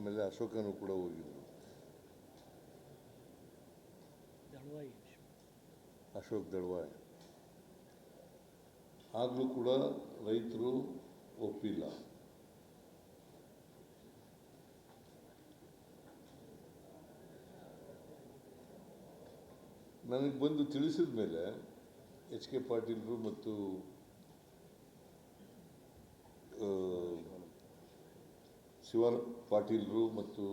ಆಮೇಲೆ ಅಶೋಕನು ಕೂಡ ಹೋಗಿದ್ರು ದಳವಾಯಿ ಅಶೋಕ್ ದಳ್ವಾಯ್. ಆಗಲೂ ಕೂಡ ರೈತರು ಒಪ್ಪಿಲ್ಲ. ನನಗೆ ಬಂದು ತಿಳಿಸಿದ ಮೇಲೆ ಎಚ್ ಕೆ ಪಾಟೀಲ್ರು ಮತ್ತು ಶಿವಾನ ಶಿವ ಪಾಟೀಲರು ಮತ್ತು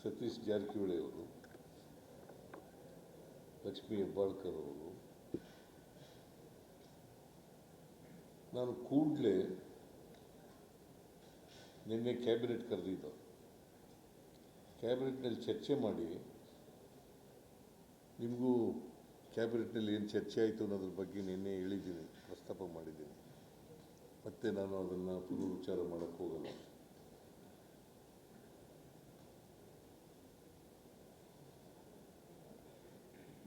ಸತೀಶ್ ಜಾರಕಿಹೊಳಿ ಅವರು, ಲಕ್ಷ್ಮೀ ಹೆಬ್ಬಾಳ್ಕರ್ ಅವರು. ನಾನು ಕೂಡಲೇ ನಿನ್ನೆ ಕ್ಯಾಬಿನೆಟ್ ಕರೆದಿದ್ದ. ಕ್ಯಾಬಿನೆಟ್ನಲ್ಲಿ ಚರ್ಚೆ ಮಾಡಿ ನಿಮಗೂ ಕ್ಯಾಬಿನೆಟ್ನಲ್ಲಿ ಏನು ಚರ್ಚೆ ಆಯಿತು ಅನ್ನೋದ್ರ ಬಗ್ಗೆ ನಿನ್ನೆ ಹೇಳಿದ್ದೀನಿ, ಪ್ರಸ್ತಾಪ ಮಾಡಿದ್ದೀನಿ. ಮತ್ತೆ ನಾನು ಅದನ್ನು ಪುನರುಚ್ಚಾರ ಮಾಡೋಕ್ಕೆ ಹೋಗಲ್ಲ.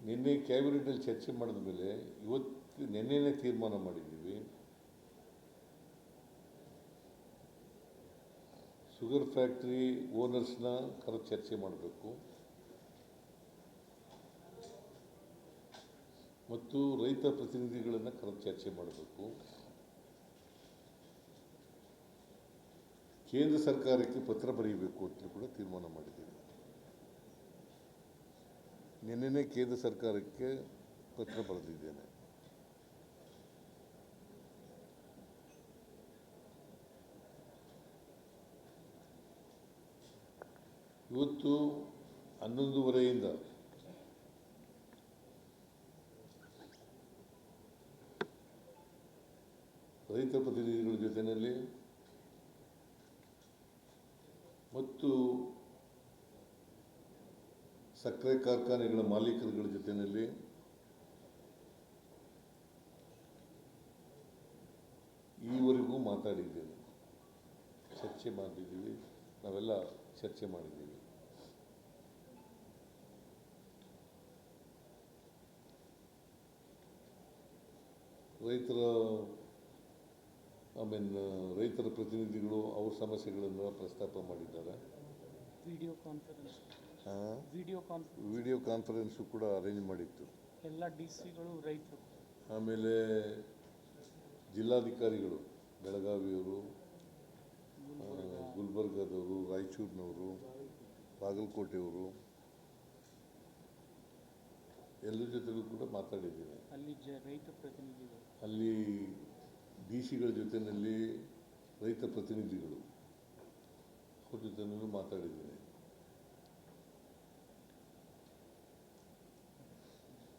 ನಿನ್ನೆ ಕ್ಯಾಬಿನೆಟಲ್ಲಿ ಚರ್ಚೆ ಮಾಡಿದ ಮೇಲೆ ಇವತ್ತು ನಿನ್ನೆನೇ ತೀರ್ಮಾನ ಮಾಡಿದ್ದೀವಿ. ಶುಗರ್ ಫ್ಯಾಕ್ಟ್ರಿ ಓನರ್ಸ್ನ ಕರೆ ಚರ್ಚೆ ಮಾಡಬೇಕು. ಮತ್ತು ರೈತ ಪ್ರತಿನಿಧಿಗಳನ್ನು ಕರೆ ಚರ್ಚೆ ಮಾಡಬೇಕು. ಕೇಂದ್ರ ಸರ್ಕಾರಕ್ಕೆ ಪತ್ರ ಬರೆಯಬೇಕು ಅಂತ ಕೂಡ ತೀರ್ಮಾನ ಮಾಡಿದ್ದೇವೆ. ನಿನ್ನೆನೇ ಕೇಂದ್ರ ಸರ್ಕಾರಕ್ಕೆ ಪತ್ರ ಬರೆದಿದ್ದೇನೆ. ಇವತ್ತು ಹನ್ನೊಂದುವರೆಯಿಂದ ರೈತ ಪ್ರತಿನಿಧಿಗಳ ಜೊತೆಯಲ್ಲಿ ಮತ್ತು ಸಕ್ಕರೆ ಕಾರ್ಖಾನೆಗಳ ಮಾಲೀಕರುಗಳ ಜೊತೆಯಲ್ಲಿ ಈವರೆಗೂ ಮಾತಾಡಿದ್ದೇವೆ ಚರ್ಚೆ ಮಾಡಿದ್ದೀವಿ. ನಾವೆಲ್ಲ ಚರ್ಚೆ ಮಾಡಿದ್ದೀವಿ. ರೈತರ ಮೀನ್ ರೈತರ ಪ್ರತಿನಿಧಿಗಳು ಅವ್ರ ಸಮಸ್ಯೆಗಳನ್ನು ಪ್ರಸ್ತಾಪ ಮಾಡಿದ್ದಾರೆ. Video conference. Video conference. Video conference ಕೂಡ ಅರೇಂಜ್ ಮಾಡಿತ್ತು. ಎಲ್ಲ ಡಿ ಸಿಗಳು ರೈತರು. ಆಮೇಲೆ ಜಿಲ್ಲಾಧಿಕಾರಿಗಳು ಬೆಳಗಾವಿಯವರು ಗುಲ್ಬರ್ಗಾದವರು ರಾಯಚೂರಿನವರು ಬಾಗಲಕೋಟೆಯವರು ಎಲ್ಲರ ಜೊತೆಗೂ ಕೂಡ ಮಾತಾಡಿದ್ದೀನಿ. ಅಲ್ಲಿ ಜ ರೈತ ಪ್ರತಿನಿಧಿಗಳು. ಡಿ ಸಿಗಳ ಜೊತೆಯಲ್ಲಿ ರೈತ ಪ್ರತಿನಿಧಿಗಳು ಅವ್ರ ಜೊತೆನೂ ಮಾತಾಡಿದ್ದೀನಿ.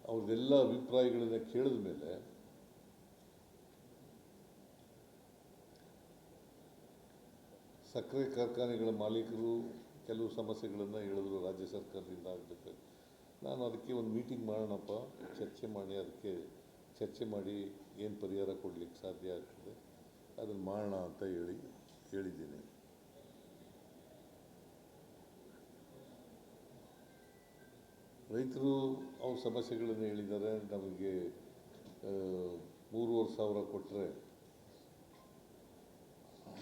ಅವ್ರದ್ದೆಲ್ಲ ಅಭಿಪ್ರಾಯಗಳನ್ನು ಕೇಳಿದ ಮೇಲೆ ಸಕ್ಕರೆ ಕಾರ್ಖಾನೆಗಳ ಮಾಲೀಕರು ಕೆಲವು ಸಮಸ್ಯೆಗಳನ್ನು ಹೇಳಿದ್ರು ರಾಜ್ಯ ಸರ್ಕಾರದಿಂದ ಆಗಬೇಕು. ನಾನು ಅದಕ್ಕೆ ಒಂದು ಮೀಟಿಂಗ್ ಮಾಡೋಣಪ್ಪ, ಚರ್ಚೆ ಮಾಡಿ ಅದಕ್ಕೆ ಚರ್ಚೆ ಮಾಡಿ ಏನು ಪರಿಹಾರ ಕೊಡಲಿಕ್ಕೆ ಸಾಧ್ಯ ಆಗ್ತದೆ, ಅದನ್ನು ಮಾಡೋಣ ಅಂತ ಹೇಳಿ, ಹೇಳಿದ್ದೀನಿ. ರೈತರು ಅವ್ರ ಸಮಸ್ಯೆಗಳನ್ನು ಹೇಳಿದ್ದಾರೆ, ನಮಗೆ ಮೂರುವರೆ ಸಾವಿರ ಕೊಟ್ಟರೆ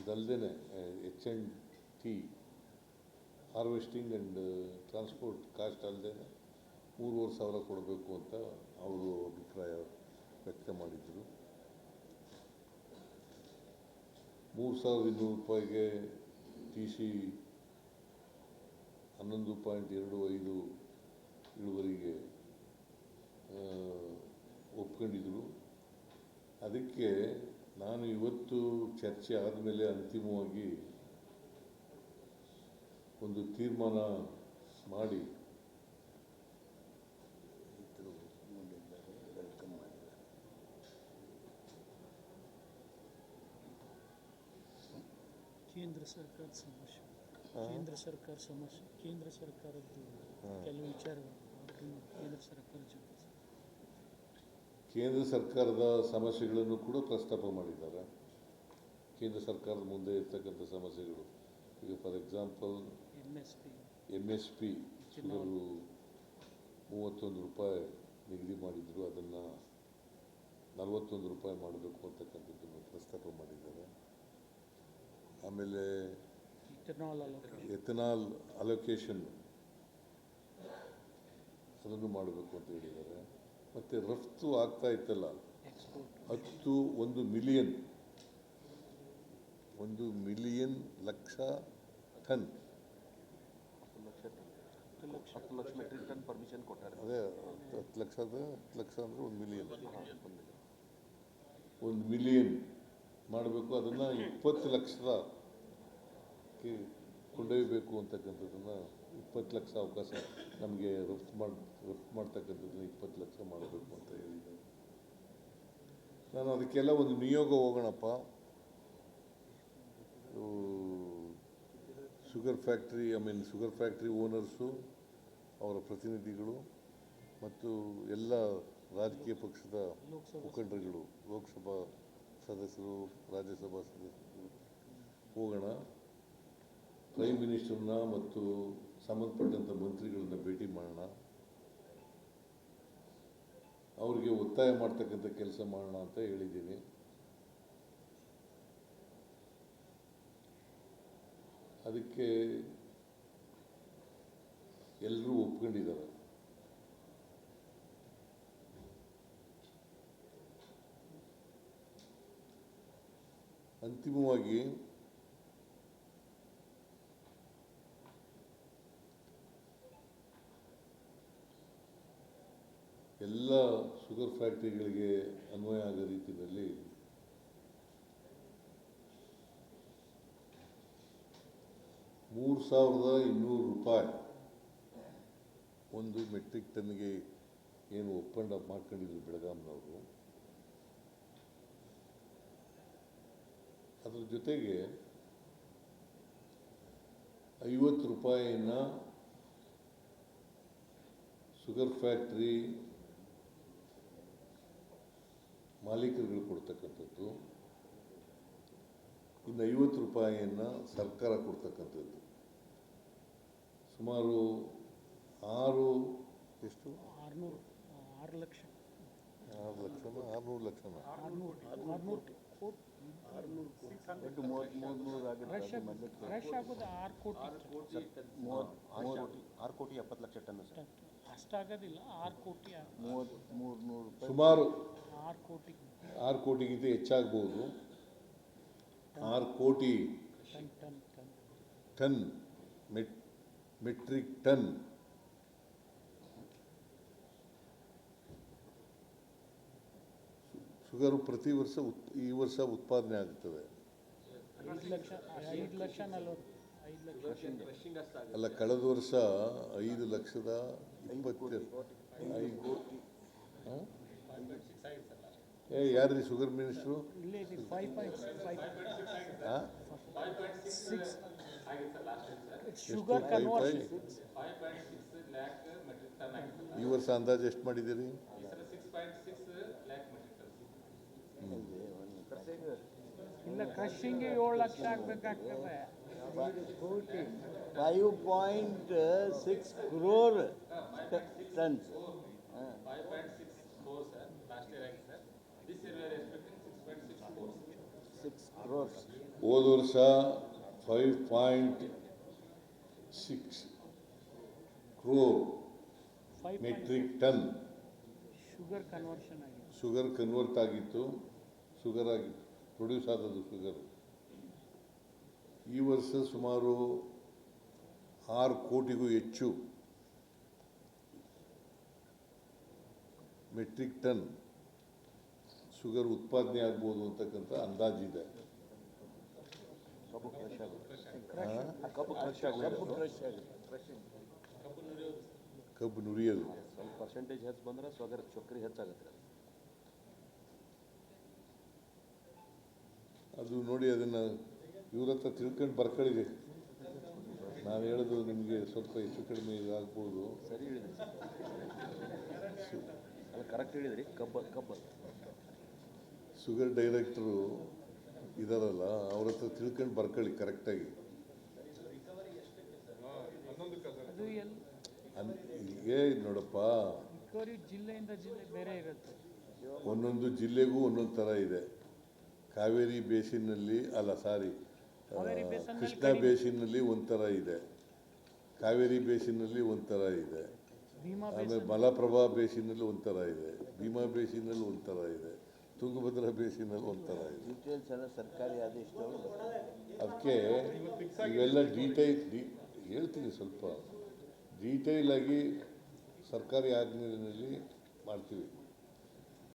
ಇದಲ್ಲದೆ H and T harvesting and transport cost ಅಲ್ಲದೆ ಮೂರುವರೆ ಸಾವಿರ ಕೊಡಬೇಕು ಅಂತ ಅವರು ಅಭಿಪ್ರಾಯ ವ್ಯಕ್ತ ಮಾಡಿದರು ಮೂರು ಸಾವಿರದ ಇನ್ನೂರು ರೂಪಾಯಿಗೆ ಟಿ ಸಿ ಹನ್ನೊಂದು ಪಾಯಿಂಟ್ ಎರಡು ಐದು ಇಳುವರಿಗೆ ಒಪ್ಕೊಂಡಿದ್ರು. ಅದಕ್ಕೆ ನಾನು ಇವತ್ತು ಚರ್ಚೆ ಆದಮೇಲೆ ಅಂತಿಮವಾಗಿ ಒಂದು ತೀರ್ಮಾನ ಮಾಡಿ ಕೇಂದ್ರ ಸರ್ಕಾರ ಸಮಸ್ಯೆ. ಕೇಂದ್ರ ಸರ್ಕಾರ ಸಮಸ್ಯೆ. ಕೇಂದ್ರ ಸರ್ಕಾರದ್ದು ಕೆಲವು ವಿಚಾರಗಳು. ಕೇಂದ್ರ ಸರ್ಕಾರ ಜೊತೆ ಕೇಂದ್ರ ಸರ್ಕಾರದ ಸಮಸ್ಯೆಗಳನ್ನು ಕೂಡ ಪ್ರಸ್ತಾಪ ಮಾಡಿದ್ದಾರೆ. ಕೇಂದ್ರ ಸರ್ಕಾರದ ಮುಂದೆ ಇರ್ತಕ್ಕಂಥ ಸಮಸ್ಯೆಗಳು. ಈಗ for example M S P M S P ಅವರು ಮೂವತ್ತೊಂದು ರೂಪಾಯಿ ನಿಗದಿ ಮಾಡಿದ್ರು. ಅದನ್ನು ನಲವತ್ತೊಂದು ರೂಪಾಯಿ ಮಾಡಬೇಕು ಅಂತಕ್ಕಂಥದ್ದನ್ನು ಪ್ರಸ್ತಾಪ ಮಾಡಿದ್ದಾರೆ. ಆಮೇಲೆ ಎಥನಾಲ್ ಅಲೋಕೇಶನ್ ಅದನ್ನು ಮಾಡಬೇಕು ಅಂತ ಹೇಳಿದ್ದಾರೆ. ಮತ್ತು ರಫ್ತು ಆಗ್ತಾ ಇತ್ತಲ್ಲ? ಹತ್ತು ಒಂದು ಮಿಲಿಯನ್ ಒಂದು ಮಿಲಿಯನ್ ಲಕ್ಷ ಟನ್ ಅದೇ ಲಕ್ಷ ಹತ್ತು ಲಕ್ಷ ಮೆಟ್ರಿಕ್ ಟನ್ ಪರ್ಮಿಷನ್ ಕೊಟ್ಟಾರೆ. ಅದೇ ಹತ್ತು ಲಕ್ಷದ ಹತ್ತು ಲಕ್ಷ ಅಂದರೆ ಒಂದು ಮಿಲಿಯನ್ ಒಂದು ಮಿಲಿಯನ್ ಮಾಡಬೇಕು, ಅದನ್ನು ಇಪ್ಪತ್ತು ಲಕ್ಷದ ಕೊಂಡೊಯ್ಯಬೇಕು ಅಂತಕ್ಕಂಥದ್ದನ್ನು ಇಪ್ಪತ್ತು ಲಕ್ಷ ಅವಕಾಶ ನಮಗೆ ರಫ್ತು ಮಾಡಿ, ರಫ್ತು ಮಾಡ್ತಕ್ಕಂಥದ್ದನ್ನು ಇಪ್ಪತ್ತು ಲಕ್ಷ ಮಾಡಬೇಕು ಅಂತ ಹೇಳಿದ್ದೆ ನಾನು ಅದಕ್ಕೆಲ್ಲ ಒಂದು ನಿಯೋಗ ಹೋಗೋಣಪ್ಪ. Sugar factory, I mean sugar factory owners, ಅವರ ಪ್ರತಿನಿಧಿಗಳು ಮತ್ತು ಎಲ್ಲ ರಾಜಕೀಯ ಪಕ್ಷದ ಮುಖಂಡರುಗಳು, ಲೋಕಸಭಾ ಸದಸ್ಯರು ರಾಜ್ಯಸಭಾ ಸದಸ್ಯರು ಹೋಗೋಣ. ಪ್ರೈಮ್ ಮಿನಿಸ್ಟರ್ನ ಮತ್ತು ಸಂಬಂಧಪಟ್ಟಂಥ ಮಂತ್ರಿಗಳನ್ನ ಭೇಟಿ ಮಾಡೋಣ. ಅವರಿಗೆ ಒತ್ತಾಯ ಮಾಡ್ತಕ್ಕಂಥ ಕೆಲಸ ಮಾಡೋಣ ಅಂತ ಹೇಳಿದ್ದೀನಿ. ಅದಕ್ಕೆ ಎಲ್ಲರೂ ಒಪ್ಕೊಂಡಿದ್ದಾರೆ. ಅಂತಿಮವಾಗಿ ಎಲ್ಲ ಶುಗರ್ ಫ್ಯಾಕ್ಟ್ರಿಗಳಿಗೆ ಅನ್ವಯ ಆಗೋ ರೀತಿಯಲ್ಲಿ ಮೂರು ಸಾವಿರದ ಇನ್ನೂರು ರೂಪಾಯಿ ಒಂದು ಮೆಟ್ರಿಕ್ ಟನ್ಗೆ ಏನು ಒಪ್ಪಂದ ಮಾಡ್ಕೊಂಡಿದ್ರು ಬೆಳಗಾಂನವರು. ಅದ್ರ ಜೊತೆಗೆ ಐವತ್ತು ರೂಪಾಯಿನ ಶುಗರ್ ಫ್ಯಾಕ್ಟ್ರಿ ಮಾಲೀಕರುಗಳು ಕೊಡ್ತಕ್ಕಂಥದ್ದು. ಇನ್ನು ಐವತ್ತು ರೂಪಾಯಿಯನ್ನು ಸರ್ಕಾರ ಕೊಡ್ತಕ್ಕಂಥದ್ದು. ಸುಮಾರು ಆರು ಎಷ್ಟು? ಆರುನೂರು ಆರು ಲಕ್ಷ. ಆರು ಲಕ್ಷ ಆರುನೂರು ಲಕ್ಷ ಒಟ್ಟು ಮೂವತ್ತು ಆಗುತ್ತೆ ಆರು ಕೋಟಿ. ಎಪ್ಪತ್ತು ಲಕ್ಷ ಟನ್ ಸರ್. ಅಷ್ಟಾಗೋದಿಲ್ಲ ಆರು ಕೋಟಿ ಮೂವತ್ತು ಮೂರು ನೂರು ಸುಮಾರು ಆರು ಕೋಟಿ. ಆರು ಕೋಟಿಗಿಂತ ಹೆಚ್ಚಾಗ್ಬೋದು. ಆರು ಕೋಟಿ ಟನ್ ಮೆಟ್ ಮೆಟ್ರಿಕ್ ಟನ್. ಶುಗರು ಪ್ರತಿ ವರ್ಷ ಉತ್ ಈ ವರ್ಷ ಉತ್ಪಾದನೆ ಆಗುತ್ತದೆ ಅಲ್ಲ ಕಳೆದ ವರ್ಷ ಐದು ಲಕ್ಷದ ಇಪ್ಪತ್ತು? ಏ ಯಾರ್ರಿ ಶುಗರ್ ಮಿನಿಸ್ಟ್ರು ಈ ವರ್ಷ ಅಂದಾಜು ಎಷ್ಟು ಮಾಡಿದ್ದೀರಿ? ಇಲ್ಲ ಕ್ರಷಿಂಗ್ ಏಳು lakh ಆಗ್ಬೇಕಾಗ್ತದೆ. Five point six crore tons ಹೋದ ವರ್ಷ five point six crore metric ton. Sugar conversion ಆಗಿದೆ ಶುಗರ್ ಕನ್ವರ್ಟ್ ಆಗಿತ್ತು. ಶುಗರ್ ಆಗಿ ಪ್ರೊಡ್ಯೂಸ್ ಆದದ್ದು ಶುಗರ್ ಈ ವರ್ಷ ಸುಮಾರು ಆರು ಕೋಟಿಗೂ ಹೆಚ್ಚು ಮೆಟ್ರಿಕ್ ಟನ್ ಶುಗರ್ ಉತ್ಪಾದನೆ ಆಗ್ಬೋದು ಅಂತಕ್ಕಂಥ ಅಂದಾಜಿದೆ ಕಬ್ಬು ನುರಿಯೋದು. ಸ್ವಲ್ಪ ಪರ್ಸೆಂಟೇಜ್ ಹೆಚ್ಚು ಬಂದ್ರೆ ಸ್ವಗರ್ ಚಕ್ರಿ ಹೆಚ್ಚಾಗುತ್ತೆ. ಅದು ನೋಡಿ ಅದನ್ನು ಇವ್ರ ಹತ್ರ ತಿಳ್ಕೊಂಡು ಬರ್ಕೊಳ್ಳಿ ನಾನು ಹೇಳೋದು ನಿಮಗೆ ಸ್ವಲ್ಪ ಹೆಚ್ಚು ಕಡಿಮೆ ಆಗ್ಬೋದು ಸರಿ ಹೇಳಿದ್ರಿ. ಅಲ್ಲ ಕರೆಕ್ಟ್ ಹೇಳಿದ್ರಿ. ಕಬ್ಬ ಕಬ್ಬ. ಶುಗರ್ ಡೈರೆಕ್ಟ್ರು ಇದಾರಲ್ಲ ಅವ್ರ ಹತ್ರ ತಿಳ್ಕೊಂಡು ಬರ್ಕೊಳ್ಳಿ ಕರೆಕ್ಟಾಗಿ ಏ ನೋಡಪ್ಪ. ರಿಕವರಿ ಜಿಲ್ಲೆಯಿಂದ ಜಿಲ್ಲೆ ಬೇರೆ ಇರುತ್ತೆ. ಒಂದೊಂದು ಜಿಲ್ಲೆಗೂ ಒಂದೊಂದು ಥರ ಇದೆ. ಕಾವೇರಿ ಬೇಸಿನಲ್ಲಿ ಅಲ್ಲ ಸಾರಿ ಕೃಷ್ಣ ಬೇಸಿನಲ್ಲಿ ಒಂಥರ ಇದೆ. ಕಾವೇರಿ ಬೇಸಿನಲ್ಲಿ ಒಂಥರ ಇದೆ. ಭೀಮಾ ಆಮೇಲೆ ಮಲಪ್ರಭಾ ಬೇಸಿನಲ್ಲಿ ಒಂಥರ ಇದೆ. ಭೀಮಾ ಬೇಸಿನಲ್ಲಿ ಒಂಥರ ಇದೆ. ತುಂಗಭದ್ರಾ ಬೇಸಿನಲ್ಲಿ ಒಂಥರ ಇದೆ. ಡೀಟೇಲ್ಸ್ ಸರ್ಕಾರಿ ಆದೇಶ. ಅದಕ್ಕೆ ಇವೆಲ್ಲ ಡೀಟೈಲ್ ಡಿ ಹೇಳ್ತೀನಿ ಸ್ವಲ್ಪ. ಡೀಟೈಲಾಗಿ ಆಗಿ ಸರ್ಕಾರಿ ಆಜ್ಞೆಯಲ್ಲಿ ಮಾಡ್ತೀವಿ.